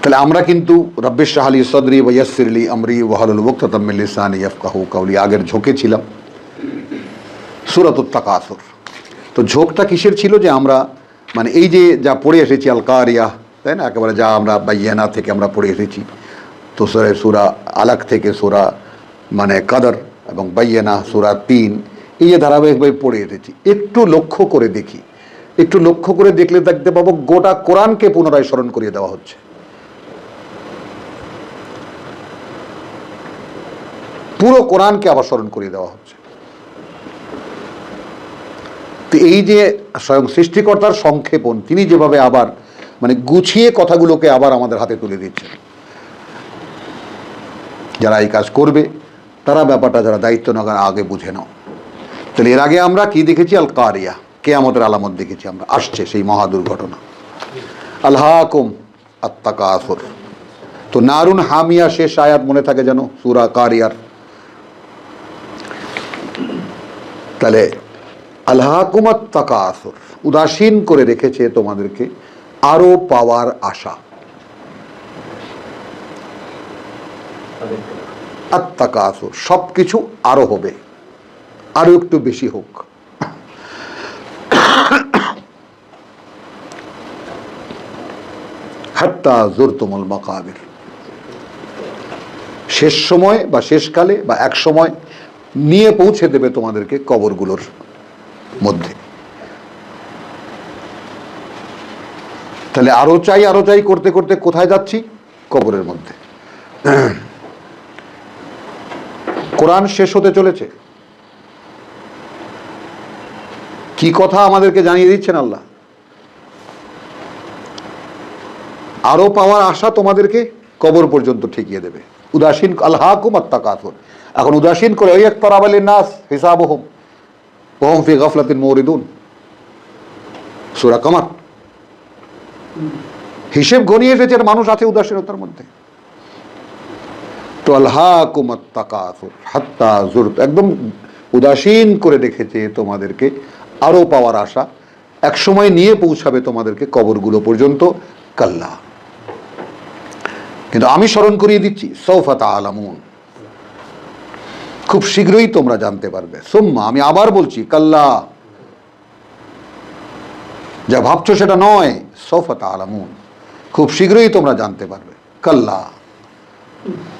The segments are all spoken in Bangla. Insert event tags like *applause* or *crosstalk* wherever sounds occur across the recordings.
তাহলে আমরা কিন্তু রব্বিশ শাহালি সদরি ওয়াসিরলি আমরি ওয়াহালুল মুক্তামিল্লিসান ইয়ফকাহু কাউলি আগের ঝোঁকে ছিলাম। সুরাতুত তাকাসুর। তো ঝোঁকটা কিসের ছিল যে আমরা মানে এই যে যা পড়ে এসেছি আল কারিয়া তাই না? একেবারে যা আমরা বাইয়ানা থেকে আমরা পড়ে এসেছি। তো সুরে, সুরা আলাক থেকে সুরা মানে কাদর এবং বাইয়ানা, সুরা তিন, এই যে ধারাবাহিকভাবে পড়ে এসেছি। একটু লক্ষ্য করে দেখি। একটু লক্ষ্য করে দেখলে দেখতে পাবো গোটা কোরআনকে পুনরায় স্মরণ করিয়ে দেওয়া হচ্ছে। পুরো কোরআনকে আবার স্মরণ করিয়ে দেওয়া হচ্ছে। তো এই যে স্বয়ং সৃষ্টিকর্তার সংক্ষেপণ, তিনি যেভাবে আবার মানে গুছিয়ে কথাগুলোকে আবার আমাদের হাতে তুলে দিচ্ছেন। যারা এই কাজ করবে, তারা ব্যাপারটা যারা দায়িত্ব নেওয়ার আগে বুঝে নাও। তাহলে এর আগে আমরা কি দেখেছি? আল কারিয়া কে আমাদের আলামত দেখেছি আমরা। আসছে সেই মহা দুর্ঘটনা। আল্লাহকুম আত্মাকা আসর তো নারুন হামিয়া শেষ আয়াত মনে থাকে যেন? সুরা কারিয়ার। তাহলে আল্লাহকুমাত তাকা আসর উদাসীন করে রেখেছে তোমাদেরকে আরও পাওয়ার আশা। আত্মাকা আসর সব কিছু আরও হবে, আরও একটু বেশি হোক। হাত্তা জোরতমল মাকাবির। শেষ সময় বা শেষকালে বা এক সময় নিয়ে পৌঁছে দেবে তোমাদেরকে কবরগুলোর মধ্যে। তাহলে আরও চাই আরও চাই করতে করতে কোথায় যাচ্ছি? কবরের মধ্যে। কোরআন শেষ হতে চলেছে। কি কথা আমাদেরকে জানিয়ে দিচ্ছেন আল্লাহ? আরও পাওয়ার আশা তোমাদেরকে কবর পর্যন্ত ঠেকিয়ে দেবে। উদাসীন আল্লাহ কুমাত্তা কাথর এখন উদাসীন করে ওই একতর আবালের নাস হিসাব হোম ওহম ফি গফলাতিন মৌরিদুন সুরা কামার। হিসেব ঘনিয়ে এসেছে মানুষ আছে উদাসীনতার মধ্যে। তো আল্লাহ একদম উদাসীন করে রেখেছে তোমাদেরকে, আরও পাওয়ার আশা। এক সময় নিয়ে পৌঁছাবে তোমাদেরকে কবরগুলো পর্যন্ত, কাল্লা। কিন্তু আমি স্মরণ করিয়ে দিচ্ছি সৌফাতা আলামুন খুব শীঘ্রই তোমরা জানতে পারবে। সোম্মা, আমি আবার বলছি, কাল্লা। যা ভাবছ সেটা নয় সৌফাতা আলামুন খুব শীঘ্রই তোমরা জানতে পারবে, কাল্লা।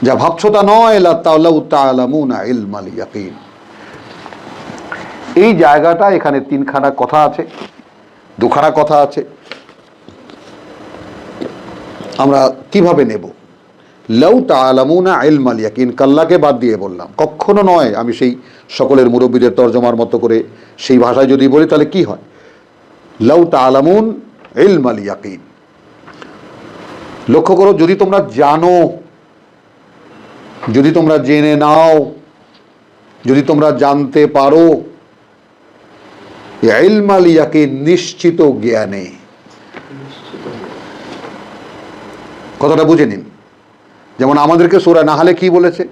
যা ভাবছ তা নয় ইয়াকিন। এই জায়গাটা এখানে তিনখানা কথা আছে, দুখানা কথা আছে। আমরা কীভাবে নেব? লৌ তালামুনা ইলমাল ইয়াকিন কাল্লাকে বাদ দিয়ে বললাম কখনো নয় আমি সেই সকলের মুরব্বীদের তর্জমার মতো করে সেই ভাষায় যদি বলি তাহলে কি হয়? লৌ তালামুন ইলমাল ইয়াকিন। লক্ষ্য করো যদি তোমরা জানো যদি তোমরা জেনে নাও যদি তোমরা জানতে পারো ইয়াকিন নিশ্চিত জ্ঞানে। কথাটা বুঝে নিন। যেমন আমাদেরকে সোরা না হলে কি বলেছে?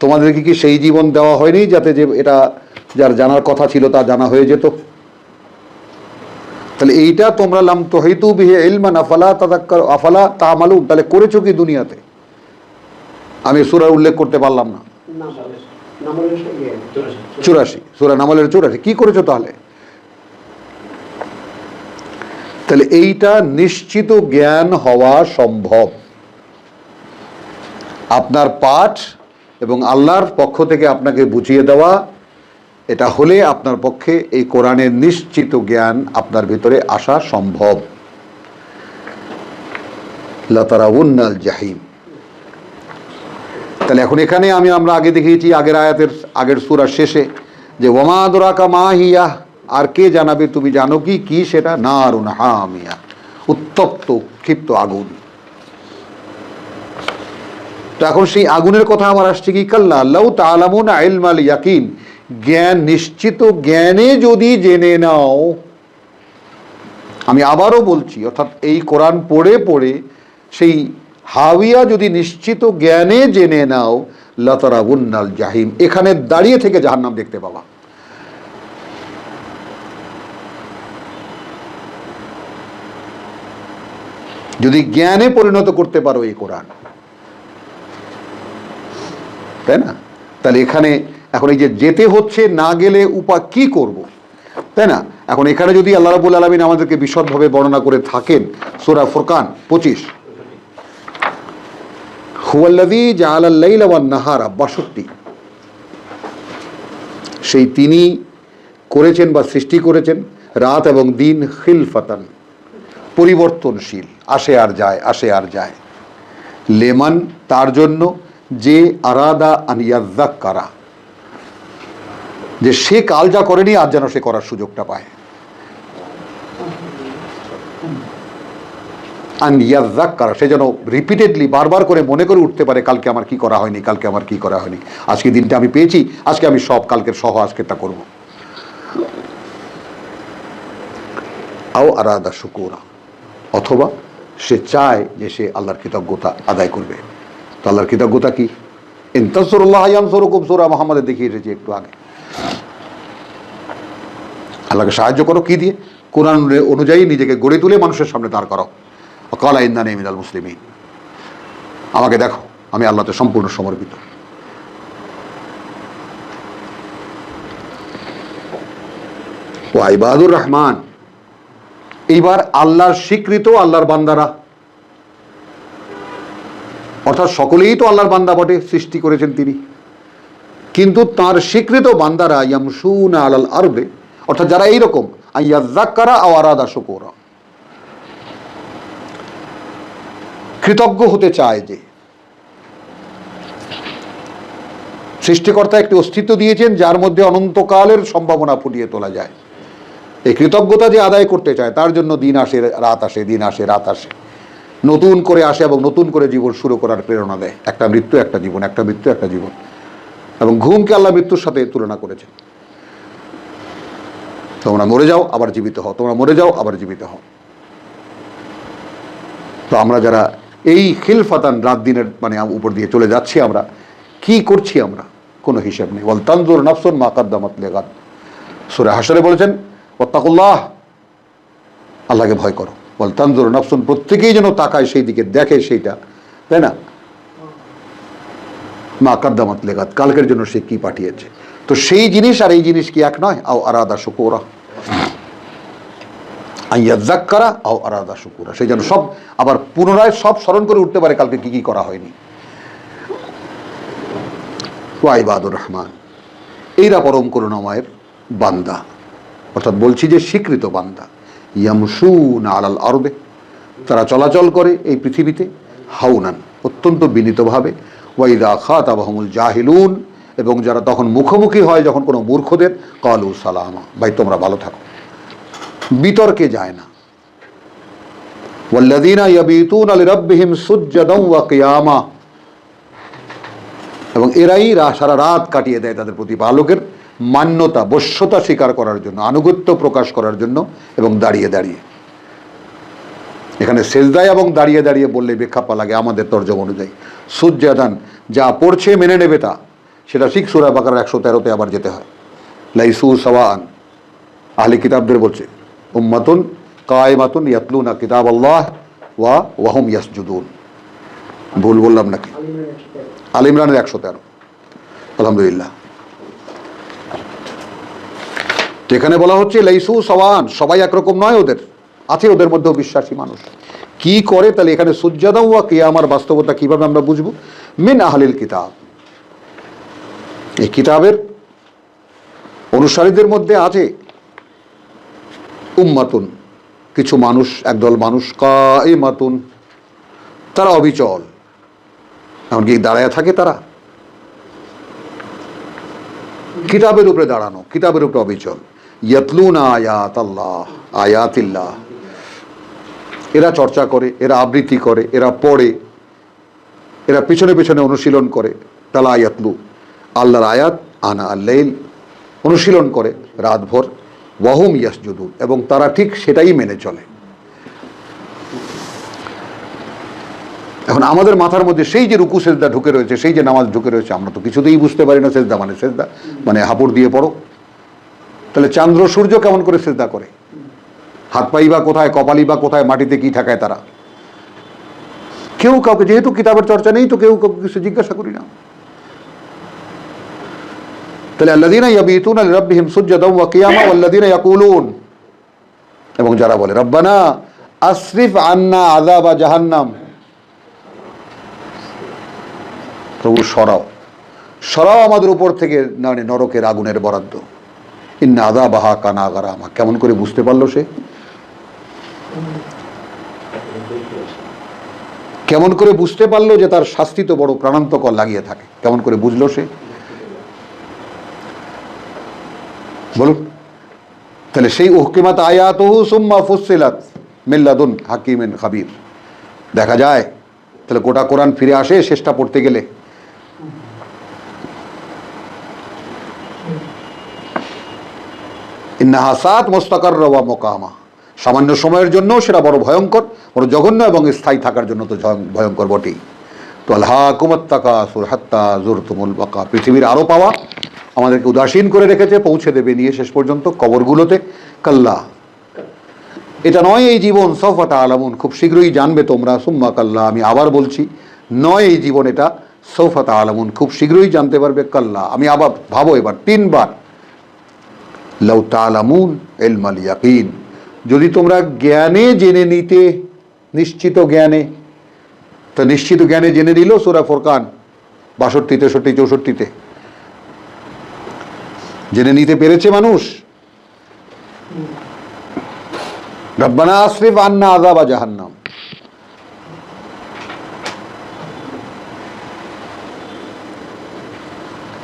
তোমাদেরকে কি সেই জীবন দেওয়া হয়নি যাতে যে এটা যার জানার কথা ছিল তা জানা হয়ে যেত? তাহলে এইটা তোমরা লাম তোহিতু বিহে ইলমান আফালা তাদাক্কার, আফালা তা মালুম তাহলে করেছ কি দুনিয়াতে? আমি সুরার উল্লেখ করতে পারলাম না। চুরাশি। সুরা নামালের চুরাশি। কি করেছ তাহলে? তাহলে এইটা নিশ্চিত জ্ঞান হওয়া সম্ভব। আপনার পাঠ এবং আল্লাহর পক্ষ থেকে আপনাকে বুঝিয়ে দেওয়া, এটা হলে আপনার পক্ষে এই কোরআনের নিশ্চিত জ্ঞান আপনার ভিতরে আসা সম্ভব। লতারাউন্নাল জাহিম। তাহলে এখন এখানে আমি, আমরা আগে দেখিয়েছি আগের আয়াতের, আগের সুরার শেষে যে ওমাদরাকা মাহিয়া আর কে জানাবে তুমি জানো কি? কি সেটা? নারুন হামিয়া। উত্তপ্ত, ক্ষিপ্ত আগুন। তো এখন সেই আগুনের কথা আমার আসছে কি? কাল্লা আল্লাহ তালামুন আইলমাল ইয়াকিন। জ্ঞান নিশ্চিত জ্ঞানে যদি জেনে নাও, আমি আবারও বলছি, অর্থাৎ এই কোরআন পড়ে পড়ে সেই হাবিয়া যদি নিশ্চিত জ্ঞানে জেনে নাও, লতারাবুন্নাল জাহিম। এখানে দাঁড়িয়ে থেকে জাহান্নাম দেখতে পাবা। যদি জ্ঞানে পরিণত করতে পারো এই কোরআন। তাই না? তাহলে এখানে এখন এই যে যেতে হচ্ছে, না গেলে উপা কি করব? তাই না? এখন এখানে যদি আল্লাহ রাবুল আলমিন আমাদেরকে বিশদভাবে বর্ণনা করে থাকেন, সুরা ফুরকান পঁচিশ। হুয়াল্লাদি জাহালাল্লাইল ওয়ান নাহারা বাষট্টি। সেই তিনি করেছেন বা সৃষ্টি করেছেন রাত এবং দিন খিলফাতান, পরিবর্তনশীল, আসে আর যায়, আসে আর যায়। লেমান তার জন্য যে আরাদা আনিয়াজ্জাক কারা যে সে কাল যা করেনি, আজ যেন সে করার সুযোগটা পায়। আনিয়াজ্জাক কারা সে যেন রিপিটেডলি বারবার করে মনে করে উঠতে পারে, কালকে আমার কি করা হয়নি, কালকে আমার কি করা হয়নি। আজকে দিনটা আমি পেয়েছি, আজকে আমি সব, কালকের সহ, আজকে তা করব। আও আরাদা শুকুরা, অথবা সে চায় যে সে আল্লাহর কৃতজ্ঞতা আদায় করবে। তো কৃতজ্ঞতা কি? ইন্তাসরুল্লাহ আয়ানসরকুম সুরা মোহাম্মদে দেখিয়ে এসেছি একটু আগে। আল্লাহকে সাহায্য করো, কি দিয়ে? কোরআন অনুযায়ী নিজেকে গড়ে তুলে মানুষের সামনে দাঁড় করো কালা ইন্দান মিনাল মুসলিমিন। আমাকে দেখো, আমি আল্লাহতে সম্পূর্ণ সমর্পিত। ও আইবাদুর রহমান, এইবার আল্লাহর স্বীকৃত আল্লাহর বান্দারা অর্থাৎ সকলেই তো আল্লাহর বান্দা বটে, সৃষ্টি করেছেন তিনি। কিন্তু তার স্বীকৃত বান্দারা ইয়ামসুন আলাল আরবে অর্থাৎ যারা এইরকম কৃতজ্ঞ হতে চায় যে, সৃষ্টিকর্তা একটি অস্তিত্ব দিয়েছেন যার মধ্যে অনন্তকালের সম্ভাবনা ফুটিয়ে তোলা যায়। এই কৃতজ্ঞতা যে আদায় করতে চায়, তার জন্য দিন আসে, রাত আসে, দিন আসে, রাত আসে। নতুন করে আসে এবং নতুন করে জীবন শুরু করার প্রেরণা দেয়। একটা মৃত্যু, একটা জীবন, একটা মৃত্যু, একটা জীবন। এবং ঘুমকে আল্লাহ মৃত্যুর সাথে তুলনা করেছেন। তোমরা মরে যাও, আবার জীবিত হও। তোমরা মরে যাও, আবার জীবিত হও। তো আমরা যারা এই খিলফাতান রাত দিনের মানে উপর দিয়ে চলে যাচ্ছি আমরা, কি করছি আমরা? কোনো হিসাব নেই। বল তান্দুর নাফসুন মা কাদ্দামাত লেগাত সুরে হাসরে বলেছেন ওত্তাকুল্লাহ আল্লাহকে ভয় করো। বল তান্দুর নাফসুন প্রত্যেকেই যেন তাকায় সেই দিকে, দেখে সেইটা, তাই না? মা কাদ্দামাত লেগাত, কালকের জন্য সে কি পাঠিয়েছে? তো সেই জিনিস আর এই জিনিস কি এক নয়? আও আরাদা শুকুরা। আইয়াজ্জাক্কারা আও আরাদা শুকুরা। সেই যেন সব, আবার পুনরায় সব স্মরণ করে উঠতে পারে কালকে কি কি করা হয়নি। ওয়াইবাদুর রহমান, এইরা পরম করুণাময়ের বান্দা। অর্থাৎ বলছি যে স্বীকৃত বান্দা। ইয়ামসুন আলাল আরবে তারা চলাচল করে এই পৃথিবীতে হাউনান অত্যন্ত বিনীতভাবে। ওয়াইদা খাত আবাহমুল জাহিলুন, এবং যারা তখন মুখোমুখি হয় যখন কোনো মূর্খদের, কালু সালামা, ভাই তোমরা ভালো থাকো। বিতর্কে যায় না। ওয়াল্লাযীনা ইয়াবিতুনা লিরাব্বিহিম সুজ্জাদাও ওয়া কিয়ামা। এবং এরাই সারা রাত কাটিয়ে দেয় তাদের প্রতিপালকের। মান্যতা, বশ্যতা স্বীকার করার জন্য, আনুগত্য প্রকাশ করার জন্য এবং দাঁড়িয়ে দাঁড়িয়ে। এখানে সেজদায় এবং দাঁড়িয়ে দাঁড়িয়ে বললে বেখাপ্পা লাগে আমাদের তর্জম অনুযায়ী। সূর্যাদান যা পড়ছে মেনে নেবে তা, সেটা শিখ সুরা বাকার একশো তেরোতে আবার যেতে হয়। লাইসু সওয়ান, আহলি কিতাবদের বলছে, উম্মাতুন কায়মাতুন ইয়াতলুনা কিতাব আল্লাহ ওয়া ওয়াহুম ইয়াসজুদুন। ভুল বললাম নাকি? আল ইমরানের একশো তেরো। আলহামদুলিল্লাহ। তো এখানে বলা হচ্ছে, লাইসু সওয়ান সবাই একরকম নয় ওদের। আছে ওদের মধ্যেও বিশ্বাসী মানুষ। কি করে? তাহলে এখানে সূর্যাদাও ওয়া কিয়ামার বাস্তবতা কীভাবে আমরা বুঝব? মিন আহলিল কিতাব। এই কিতাবের অনুসারীদের মধ্যে আছে উম্মাতুন। কিছু মানুষ, একদল মানুষ কাইমাতুন তারা অবিচল। এমনকি দাঁড়ায় থাকে তারা। কিতাবের উপরে দাঁড়ানো, কিতাবের উপরে অবিচল। ইয়াতলুনা আয়াত আল্লাহ আয়াতিল্লাহ। এরা চর্চা করে, এরা আবৃত্তি করে, এরা পড়ে, এরা পিছনে পিছনে অনুশীলন করে, তালা আয়াতলু আল্লাহর আয়াত, আনা আল্লাইল, অনুশীলন করে রাতভর, ওয়াহুম ইয়াসজুদুন, এবং তারা ঠিক সেটাই মেনে চলে। এখন আমাদের মাথার মধ্যে সেই যে রুকু সেজদা ঢুকে রয়েছে, সেই যে নামাজ ঢুকে রয়েছে, আমরা তো কিছুতেই বুঝতে পারি না সেজদা মানে সেজদা মানে হাপুড় দিয়ে পড়ো। তাহলে চান্দ্র সূর্য কেমন করে সেজদা করে? হাত পাই বা কোথায় কপালি বা কোথায়, মাটিতে কি ঠাকায় তারা? কেউ কাউকে, যেহেতু কিতাবের চর্চা নেই, তো কেউ কাউকে কিছু জিজ্ঞাসা করি না। তাহলে আল্লাদিনা ইয়াবিতুন লিরাব্বিহিম সুজ্জাদাও ওয়া কিয়ামা ওয়াল্লাদিনা ইয়াকুলুন। এবং যারা বলে, রব্বানা আসরিফ আন্না আযাবা জাহান্নাম। প্রভু সরাও। সরাও আমাদের উপর থেকে মানে নরকের আগুনের বরাদ্দ। আদা বাহা কানা গারামা। কেমন করে বুঝতে পারল সে? কেমন করে বুঝতে পারল যে তার শাস্তি তো বড় প্রাণান্তকর লাগিয়ে থাকে? কেমন করে বুঝলো সে? বলুন। তাহলে সেই উহকিমাত আয়াতহু সুম্মা ফুসিলাত মিল্লাদুন হাকিমেন খাবির। দেখা যায়, তাহলে গোটা কোরআন ফিরে আসে শেষটা পড়তে গেলে। ইন্নাহাসাত মোস্তাকার রওয়া মোকামা। সামান্য সময়ের জন্য সেটা বড় ভয়ঙ্কর, বড় জঘন্য এবং স্থায়ী থাকার জন্য তো ভয়ঙ্কর বটেই। তো আল্লাহ কুমত্তাকা সুরহাত্তা জোর তুমুল বাকা। পৃথিবীর আরও পাওয়া আমাদেরকে উদাসীন করে রেখেছে, পৌঁছে দেবে নিয়ে শেষ পর্যন্ত কবরগুলোতে। কাল্লা। এটা নয় এই জীবন সফাতা আলামুন খুব শীঘ্রই জানবে তোমরা, সুম্মা কাল্লা, আমি আবার বলছি, নয় এই জীবন এটা সৌফাতা আলামুন খুব শীঘ্রই জানতে পারবে কাল্লা। আমি আবার ভাবো এবার, তিনবার। লাউ তালামুন এলমাল ইয়াকিন। যদি তোমরা জ্ঞানে জেনে নিতে, নিশ্চিত জ্ঞানে, তো নিশ্চিত জ্ঞানে জেনে নিল সুরা ফোরকান, বাষট্টি, তেষট্টি, চৌষট্টিতে। জেনে নিতে পেরেছে মানুষ? রব্বানা আশরিফ আন্না আযাবা জাহান্নাম।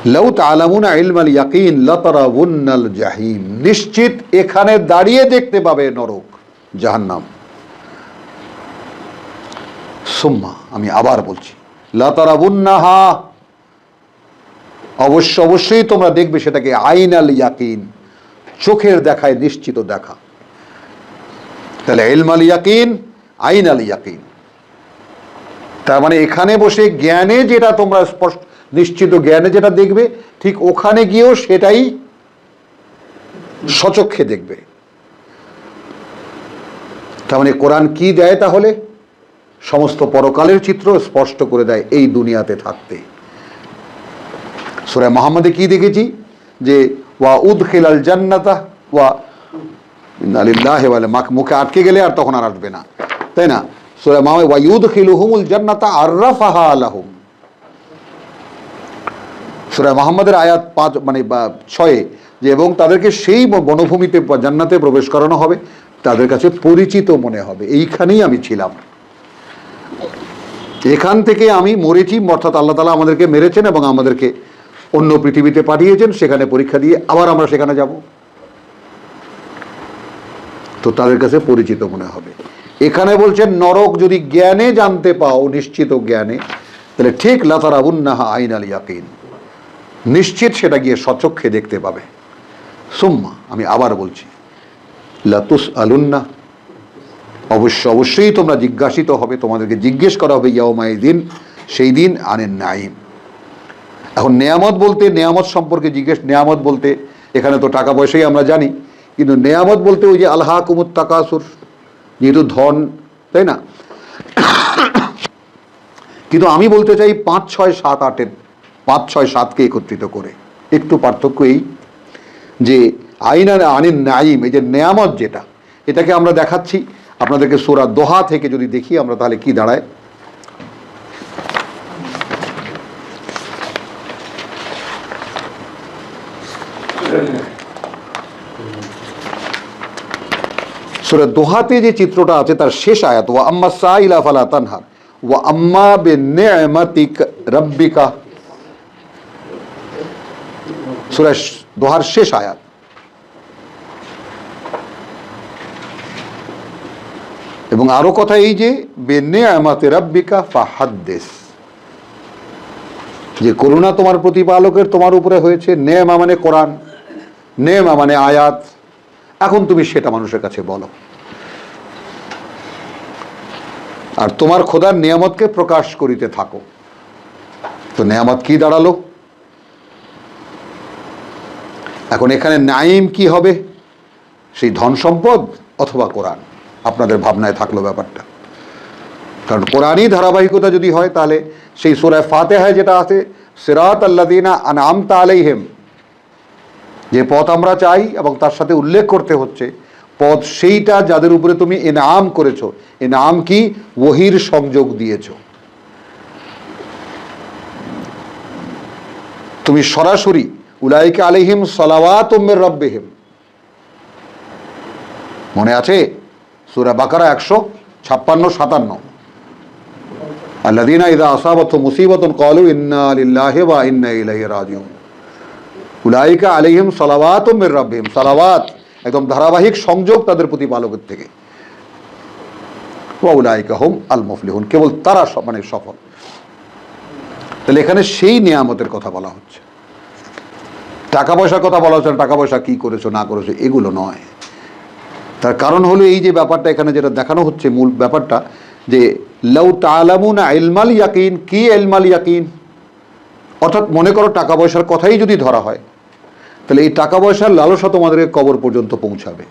লাউ ইয়াকিন নিশ্চিত এখানে দাঁড়িয়ে দেখতে পাবে নরক, জাহান্নাম। সুম্মা, আমি আবার বলছি লাতারাবুন্নাহা অবশ্য অবশ্যই তোমরা দেখবে সেটাকে আইন আল ইয়াকিন, চোখের দেখায় নিশ্চিত দেখা। তাহলে ইলম আল ইয়াকিন আইন আল ইয়াকিন। তার মানে এখানে বসে জ্ঞানে যেটা তোমরা স্পষ্ট নিশ্চিত জ্ঞানে যেটা দেখবে, ঠিক ওখানে গিয়েও সেটাই সচক্ষে দেখবে। তার মানে কোরআন কি দেয় তাহলে? সমস্ত পরকালের চিত্র স্পষ্ট করে দেয় এই দুনিয়াতে থাকতে। সুরায় মোহাম্মদে কি দেখেছি? যে ওয়া উদ খেলাল জান্নাতা ওয়া আলিল্লাহ বলে মুখে আটকে গেলে আর তখন আর আসবে না। তাই না? সুরায় মাহমদ ওয়া ইউদ খিলুহুমুল জান্নাতা আর্রাফাহা আলাহুম সুরায় মোহাম্মদের আয়াত পাঁচ মানে ছয়ে যে, এবং তাদেরকে সেই বনভূমিতে জান্নাতে প্রবেশ করানো হবে, তাদের কাছে পরিচিত মনে হবে। এইখানেই আমি ছিলাম। এখান থেকে আমি মরেছি, অর্থাৎ আল্লাহ তালা আমাদেরকে মেরেছেন এবং আমাদেরকে অন্য পৃথিবীতে পাঠিয়েছেন, সেখানে পরীক্ষা দিয়ে আবার আমরা সেখানে যাব। তো তাদের কাছে পরিচিত মনে হবে। এখানে বলছেন, নরক যদি জ্ঞানে জানতে পাও, নিশ্চিত জ্ঞানে, তাহলে ঠিক লাতারাবুন্নাহা আইন আল ইয়াকিন। নিশ্চিত সেটা গিয়ে সচক্ষে দেখতে পাবে। সুম্মা, আমি আবার বলছি লাতুস আলুন্না অবশ্য, অবশ্যই তোমরা জিজ্ঞাসিত হবে, তোমাদেরকে জিজ্ঞেস করা হবে ইয়াওমাই দিন, সেই দিন আনেন নাইম এখন নেয়ামত বলতে, নেয়ামত সম্পর্কে জিজ্ঞেস, নেয়ামত বলতে, এখানে তো টাকা পয়সাই আমরা জানি, কিন্তু নেয়ামত বলতে ওই যে আল্লাহ কুমুত তাকাসুর, যেহেতু ধন, তাই না? *coughs* কিন্তু আমি বলতে চাই পাঁচ, ছয়, সাত, আটের পাঁচ, ছয়, সাতকে একত্রিত করে। একটু পার্থক্য এই যে আইন আর আনিন নাইম এই যে নেয়ামত যেটা, এটাকে আমরা দেখাচ্ছি। আপনাদেরকে সোরা দোহা থেকে যদি দেখি, আমরা তাহলে কি দাঁড়ায়? সুরে দোহাতে যে চিত্রটা আছে, তার শেষ আয়াত, ওয়া আম্মা সাইলা ফালা তানহার ওয়া আম্মা বে নেমাতিক রব্বিকা। সুরে দোহার শেষ আয়াত। এবং আরও কথা এই যে বেনে আমাতে রব্বিকা ফাহাদ্দেস। যে করুণা তোমার প্রতিপালকের তোমার উপরে হয়েছে, নেমা মানে কোরআন, নেমা মানে আয়াত। এখন তুমি সেটা মানুষের কাছে বলো। আর তোমার খোদার নিয়ামতকে প্রকাশ করিতে থাকো। তো নিয়ামত কি দাঁড়াল? এখন এখানে নাইম কি হবে? সেই ধন সম্পদ অথবা কোরআন? আপনাদের ভাবনায় থাকল ব্যাপারটা। কারণ কোরআনই ধারাবাহিকতা যদি হয়, তাহলে সেই সুরায় ফাতেহায় যেটা আছে সিরাত আল্লাদিনা আনামতা আলাইহিম, যে পথ আমরা চাই এবং তার সাথে উল্লেখ করতে হচ্ছে, পথ সেইটা যাদের উপরে তুমি এনাম করেছ। এনাম কি? ওহির সংযোগ দিয়েছ। তুমি সরাসরি উলাইকে আলিহিম সলাওয়াত উম্মের রব্বেহিম। মনে আছে? সুরা বাকারা একশো ছাপ্পান্ন, সাতান্ন। আল্লাদিনা ইদা আসাবত মুসিবতন কলু ইন্না লিল্লাহি ওয়া ইন্না ইলাইহি রাজিউন। উলাইকা আলাইহিম সালাওয়াত মির রাব্বিহিম। সালাওয়াত একদম ধারাবাহিক সংযোগ তাদের প্রতি প্রতিপালকের থেকে। উলাইকা হুম আল মুফলিহুন। কেবল তারা মানে সফল। তাহলে এখানে সেই নিয়ামতের কথা বলা হচ্ছে। টাকা পয়সার কথা বলা হচ্ছে টাকা পয়সা কি করেছ, না করেছ, এগুলো নয়। তার কারণ হলো এই যে ব্যাপারটা এখানে যেটা দেখানো হচ্ছে, মূল ব্যাপারটা, যে লাউ তালামুন ইলমাল ইয়াকিন, কি এলমাল ইয়াকিন? অর্থাৎ মনে করো টাকা পয়সার কথাই যদি ধরা হয়, তাহলে এই টাকা পয়সার লালসা তোমাদেরকে কবর পর্যন্ত পৌঁছাবে।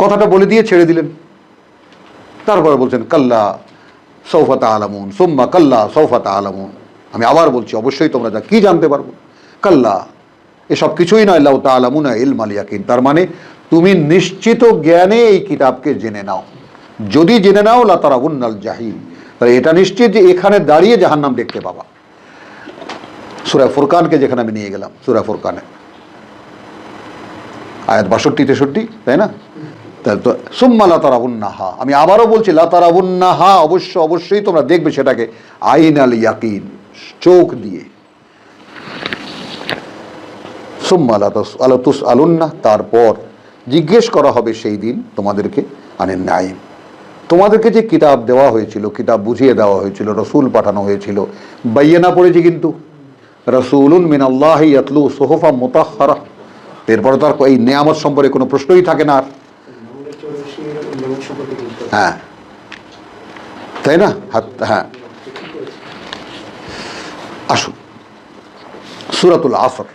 কথাটা বলে দিয়ে ছেড়ে দিলেন। তারপরে বলছেন, কাল্লা সৌফাতা আলামুন সোম্মা কাল্লা সৌফাতা আলামুন আমি আবার বলছি, অবশ্যই তোমরা যা কি জানতে পারব। কাল্লা এসব কিছুই নয়, লাউ তা আলামুনা ইলমাল ইয়াকিন। তার মানে তুমি নিশ্চিত জ্ঞানে এই কিতাবকে জেনে নাও। যদি জেনে নাও, লা জাহিল। তাহলে এটা নিশ্চিত যে এখানে দাঁড়িয়ে জাহান্নাম দেখতে পাবা। সুরা ফুরকানকে যেখানে আমি নিয়ে গেলাম, সুরা ফুরকানে। আয়াত বাষট্টি, তেষট্টি, তাই না? তাহলে তো, সুম্মা লাতারাবুন্নাহা আমি আবারও বলছি লাতারাবুন্নাহা অবশ্য, অবশ্যই তোমরা দেখবে সেটাকে আইন আল ইয়াকিন, চোখ দিয়ে। সুম্মা লাতাস আলাতুস আলুন্না তারপর জিজ্ঞেস করা হবে সেই দিন তোমাদেরকে আনেন নাইম তোমাদেরকে যে কিতাব দেওয়া হয়েছিল, কিতাব বুঝিয়ে দেওয়া হয়েছিল, রসুল পাঠানো হয়েছিল, বাইয়েনা পড়েছি কিন্তু। রসুলুন মিন আল্লাহ ইয়াতলু সোহফা মোতাহারা এরপরে তো আর এই নেয়ামত সম্পর্কে কোনো প্রশ্নই থাকে না আর। হ্যাঁ। তাই না? হ্যাঁ। আসুন। সুরাতুল আসর।